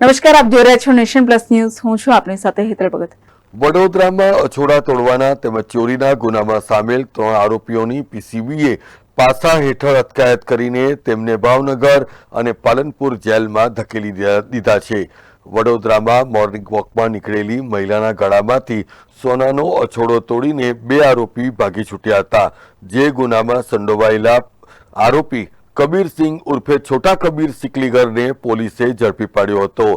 નમસ્કાર, આપ જોઈ રહ્યા છો નેશન પ્લસ ન્યૂઝ. હું છું આપની સાથે હેતલ ભગત. વડોદરામાં અછોડા તોડવાના તેમજ ચોરીના ગુનામાં સામેલ ત્રણ આરોપીઓની પીસીબીએ પાસા હેઠળ અટકાયત કરીને તેમને ભાવનગર અને પાલનપુર જેલમાં ધકેલી દીધા છે. વડોદરામાં મોર્નિંગ વોકમાં નીકળેલી મહિલાના ગળામાંથી સોનાનો અછોડો તોડીને બે આરોપી ભાગી છૂટ્યા હતા. જે ગુનામાં સંડોવાયેલા આરોપી કબીરસિંહ ઉર્ફે છોટા કબીર સિકલીગરને પોલીસે ઝડપી પાડ્યો હતો.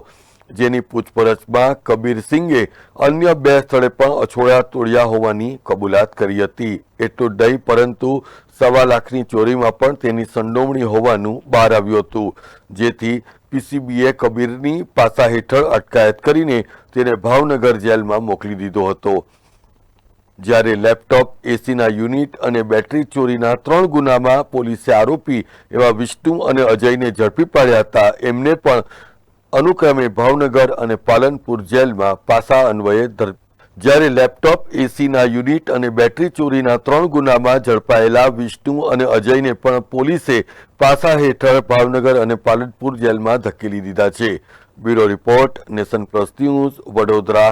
જેની પૂછપરછમાં કબીરસિંહે અન્ય બે સ્થળે પણ અછોડા તોડ્યા હોવાની કબૂલાત કરી હતી. એટલું જ પરંતુ સવા લાખની ચોરીમાં પણ તેની સંડોવણી હોવાનું બહાર આવ્યું હતું. જેથી પીસીબીએ કબીરની પાસા હેઠળ અટકાયત કરીને તેને ભાવનગર જેલમાં મોકલી દીધો હતો. જ્યારે લેપટોપ, એસીના યુનિટ અને બેટરી ચોરીના ત્રણ ગુનામાં પોલીસે આરોપી એવા વિષ્ણુ અને અજયને ઝડપી પાડ્યા હતા. એમને પણ અનુક્રમે ભાવનગર અને પાલનપુર જેલમાં પાસા અન્વયે જ્યારે લેપટોપ, એસીના યુનિટ અને બેટરી ચોરીના ત્રણ ગુનામાં ઝડપાયેલા વિષ્ણુ અને અજયને પણ પોલીસે પાસા હેઠળ ભાવનગર અને પાલનપુર જેલમાં ધકેલી દીધા છે. Bureau report, nation plus news, Vadodara.